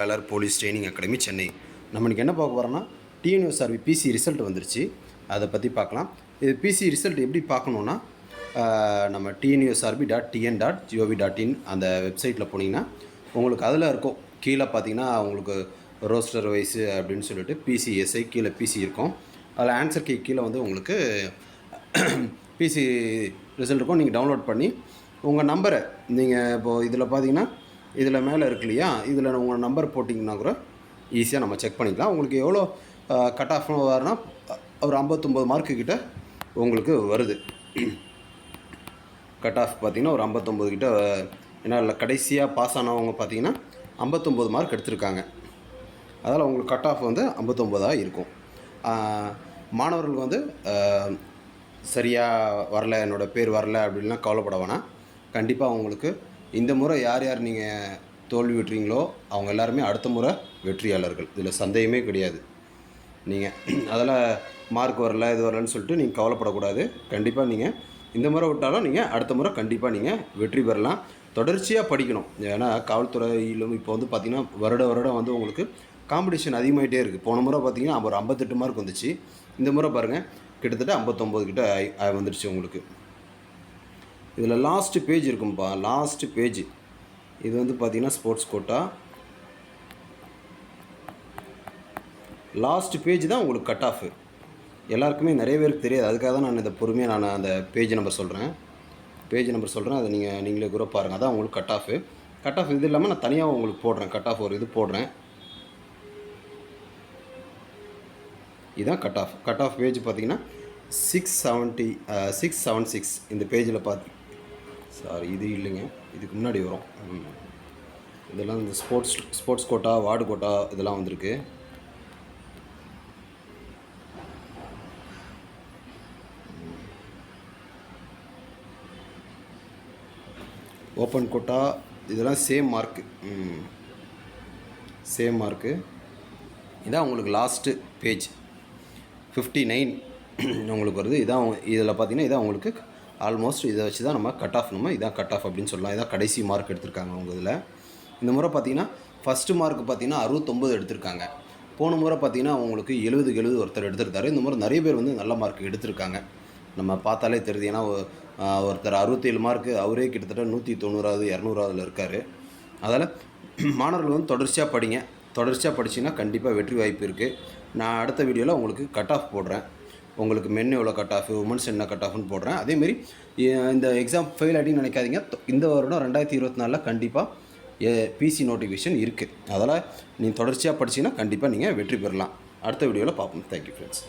வேலர் police training academy Chennai. நம்ம இன்றைக்கி என்ன பார்க்க போகிறோம்னா டிஎன்யூஎஸ்ஆர்பி பிசி ரிசல்ட் வந்துருச்சு. அதை பற்றி பார்க்கலாம். இது பிசி ரிசல்ட் எப்படி பார்க்கணுன்னா நம்ம TNUSRB dot TN dot gov dot in அந்த வெப்சைட்டில் போனீங்கன்னா உங்களுக்கு அதில் இருக்கும். கீழே பார்த்தீங்கன்னா உங்களுக்கு ரோஸ்டர் வைஸு அப்படின்னு சொல்லிட்டு பிசிஎஸ்ஐ கீழே பிசி இருக்கும். அதில் ஆன்சர் கீ கீழே வந்து உங்களுக்கு பிசி ரிசல்ட் இருக்கும். நீங்கள் டவுன்லோட் பண்ணி உங்கள் நம்பரை நீங்கள் இப்போது இதில் பார்த்தீங்கன்னா இதில் மேலே இருக்கு இல்லையா? இதில் உங்கள் நம்பர் போட்டிங்கன்னா கூட ஈஸியாக நம்ம செக் பண்ணிக்கலாம். உங்களுக்கு எவ்வளோ கட் ஆஃப் வரும்னா ஒரு ஐம்பத்தொம்போது மார்க்கு கிட்ட உங்களுக்கு வருது. கட் ஆஃப் பார்த்தீங்கன்னா ஒரு ஐம்பத்தொம்போது கிட்ட ஏன்னா இல்லை கடைசியாக பாஸ் ஆனவங்க பார்த்தீங்கன்னா ஐம்பத்தொம்போது மார்க் எடுத்திருக்காங்க. அதனால் உங்களுக்கு கட் ஆஃப் வந்து ஐம்பத்தொம்போதாக இருக்கும். மாணவர்கள் வந்து சரியாக வரல என்னோடய பேர் வரல அப்படின்லாம் கவலைப்பட வேணாம். கண்டிப்பாக உங்களுக்கு இந்த முறை யார் யார் நீங்கள் தோல்வி விட்டுறீங்களோ அவங்க எல்லாருமே அடுத்த முறை வெற்றியாளர்கள். இதில் சந்தேகமே கிடையாது. நீங்கள் அதில் மார்க் வரல இது வரலன்னு சொல்லிட்டு நீங்கள் கவலைப்படக்கூடாது. கண்டிப்பாக நீங்கள் இந்த முறை விட்டாலும் நீங்கள் அடுத்த முறை கண்டிப்பாக நீங்கள் வெற்றி பெறலாம். தொடர்ச்சியாக படிக்கணும். ஏன்னா காவல்துறையிலும் இப்போ வந்து பார்த்திங்கன்னா வருட வருடம் வந்து உங்களுக்கு காம்படிஷன் அதிகமாகிட்டே இருக்குது போன முறை பார்த்தீங்கன்னா ஒரு ஐம்பத்தெட்டு மார்க் வந்துச்சு. இந்த முறை பாருங்கள் கிட்டத்தட்ட ஐம்பத்தொம்போது கிட்ட வந்துடுச்சு உங்களுக்கு. இதில் லாஸ்ட்டு பேஜ் இருக்கும்பா லாஸ்ட்டு பேஜ் இது வந்து பார்த்தீங்கன்னா ஸ்போர்ட்ஸ் கோட்டா லாஸ்ட் பேஜ் தான் உங்களுக்கு கட் ஆஃப் எல்லாருக்குமே நிறைய பேருக்கு தெரியாது. அதுக்காக தான் நான் இந்த பொறுமையாக நான் அந்த பேஜ் நம்பர் சொல்கிறேன் பேஜ் நம்பர் சொல்கிறேன் அதை நீங்கள் நீங்களே கூட பாருங்கள் அதான் உங்களுக்கு கட் ஆஃப் கட் ஆஃப் இது இல்லாமல் நான் தனியாக உங்களுக்கு போடுறேன். கட் ஆஃப் ஒரு இது போடுறேன். இதுதான் cut off cut off page பார்த்தீங்கன்னா six seventy six seven six இந்த பேஜில் பார்த்து சாரி இது இல்லைங்க. இதுக்கு முன்னாடி வரும். இதெல்லாம் இந்த sports sports quota ward quota இதெல்லாம் வந்திருக்கு. ஓப்பன் கோட்டா இதெல்லாம் சேம் மார்க்கு சேம் மார்க்கு இதான் உங்களுக்கு லாஸ்ட்டு பேஜ் ஃபிஃப்டி நைன் உங்களுக்கு வருது. இதான் இதில் பார்த்தீங்கன்னா இதான் உங்களுக்கு ஆல்மோஸ்ட் இதை வச்சு தான் நம்ம கட் ஆஃப் நம்ம இதான் கட் ஆஃப் அப்படின்னு சொல்லலாம். இதான் கடைசி மார்க் எடுத்திருக்காங்க அவங்க இதில். இந்த முறை பார்த்தீங்கன்னா ஃபஸ்ட்டு மார்க் பார்த்தீங்கன்னா அறுபத்தொம்பது எடுத்திருக்காங்க. போன முறை பார்த்தீங்கன்னா அவங்களுக்கு எழுபதுக்கு எழுபது ஒருத்தர் எடுத்திருக்காரு இந்த முறை நிறைய பேர் வந்து நல்ல மார்க் எடுத்திருக்காங்க. நம்ம பார்த்தாலே தெரியுது. ஏன்னா ஒருத்தர் அறுபத்தேழு மார்க்கு அவரே கிட்டத்தட்ட நூற்றி தொண்ணூறாவது இரநூறாவதுல இருக்கார். அதால் மாணவர்கள் வந்து தொடர்ச்சியாக படிங்க. தொடர்ச்சியாக படிச்சிங்கன்னா கண்டிப்பாக வெற்றி வாய்ப்பு இருக்குது நான் அடுத்த வீடியோவில் உங்களுக்கு கட் ஆஃப் போடுறேன். உங்களுக்கு மென் எவ்வளோ கட் ஆஃப் உமன்ஸ் என்ன கட் ஆஃப்னு போடுறேன். அதேமாரி இந்த எக்ஸாம் ஃபெயில் ஆகிட்டின்னு நினைக்காதீங்க. இந்த வருடம் ரெண்டாயிரத்தி இருபத்தி நாலில் கண்டிப்பாக பிசி நோட்டிஃபிகேஷன் இருக்குது அதனால் நீங்கள் தொடர்ச்சியாக படிச்சீங்கன்னா கண்டிப்பாக நீங்கள் வெற்றி பெறலாம். அடுத்த வீடியோவில் பார்ப்போம். Thank you friends